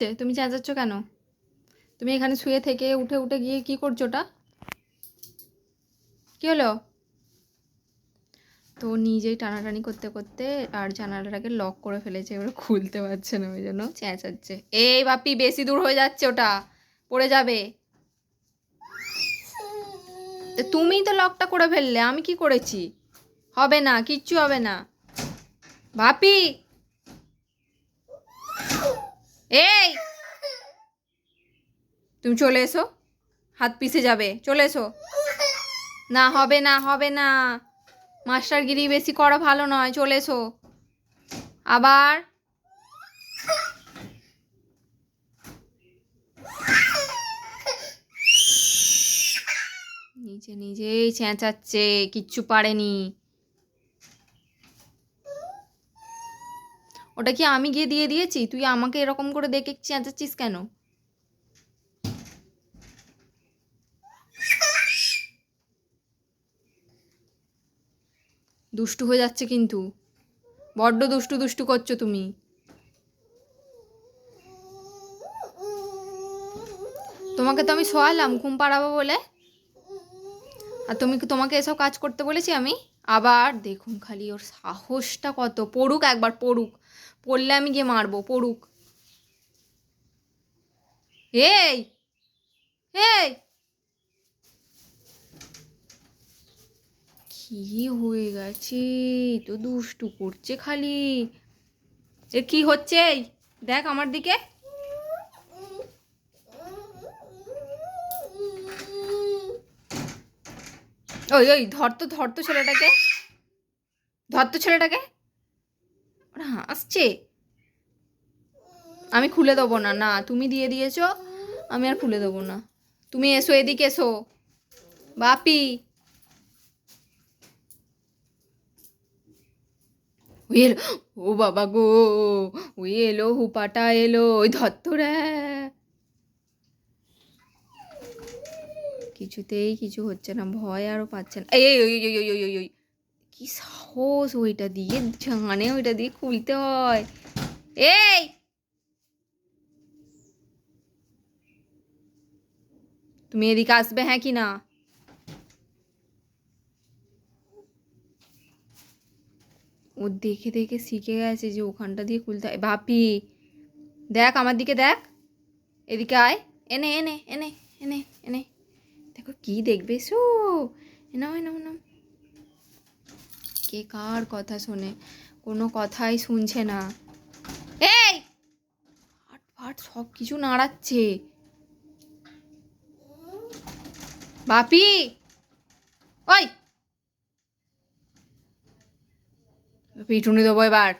তুমি চেঁচাচ্ছ কেন? তুমি এখানে শুয়ে থেকে উঠে উঠে গিয়ে কি করছ ওটা? কি হলো? তো নিজেই টানাটানি করতে করতে আর জানালাটাকে লক করে ফেলেছে, এবার খুলতে পারছে না ওই জন্য। চেঁচাচ্ছে। এই বাপি, বেশি দূর হয়ে যাচ্ছে ওটা। পড়ে যাবে। তুমিই তো লকটা করে ফেললে, আমি কি করেছি? হবে না, কিচ্ছু হবে না। বাপি! এই! তুমি চলে এসো। হাত পিছে যাবে। চলে এসো। না, হবে না হবে না। মাস্টারগিরি বেশি করা ভালো নয়। চলে এসো। আবার। নিজে নিজেই চেঁচাচ্ছে। কিচ্ছু পারেনি। ওটা কি আমি গিয়ে দিয়ে দিয়েছি? তুই আমাকে এরকম করে দেখে চেঁচাচ্ছিস কেন? দুষ্টু হয়ে যাচ্ছে কিন্তু। বড্ড দুষ্টু দুষ্টু করছ তুমি। তোমাকে তো আমি শোয়ালাম, ঘুম পাড়াবো বলে। আর তুমি তোমাকে এসব কাজ করতে বলেছি আমি? আবার দেখুন খালি, ওর সাহসটা কত। পড়ুক একবার, পড়ুক। পড়লে আমি গিয়ে মারবো, পড়ুক। এই এই। কি হয়ে গেছে? তো দুষ্টু করছে খালি। এ কি হচ্ছে? দেখ আমার দিকে। ওই ওই, ধর তো ধর তো ছেলেটাকে। ধর তো ছেলেটাকে। ওরা হাসছে আমি খুলে দেবো না না, তুমি দিয়ে দিয়েছ, আমি আর খুলে দেবো না। তুমি এসো, এদিকে এসো। বাপি। এলো, ও বাবা গো ওই এলো, হুপাটা এলো, ওই ধত্তরা। কিছুতেই কিছু হচ্ছে না, ভয় আরও পাচ্ছে না। এই ওই ওই ওই ওই ওই কি সাহস ওইটা দিয়ে, জানে ওইটা দিয়ে খুলতে হয়। এই! তুমি এদিকে আসবে হ্যাঁ কি না? ও দেখে দেখে শিখে গেছে যে ওখানটা দিয়ে খুলতে হয়। বাপি দেখ আমার দিকে দেখ। এদিকে আয়। এনে এনে এনে এনে এনে। দেখো কি দেখবে, সো। এনাও এনাও নাও। কে কার কথা শোনে? কোনো কথাই শুনছে না। এই! ফাট ফাট, সব কিছু নাড়াচ্ছে। বাপি! ওই! পিটুনি দেবো এবার।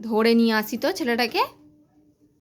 ধরে নিয়ে আসি তো ছেলেটাকে।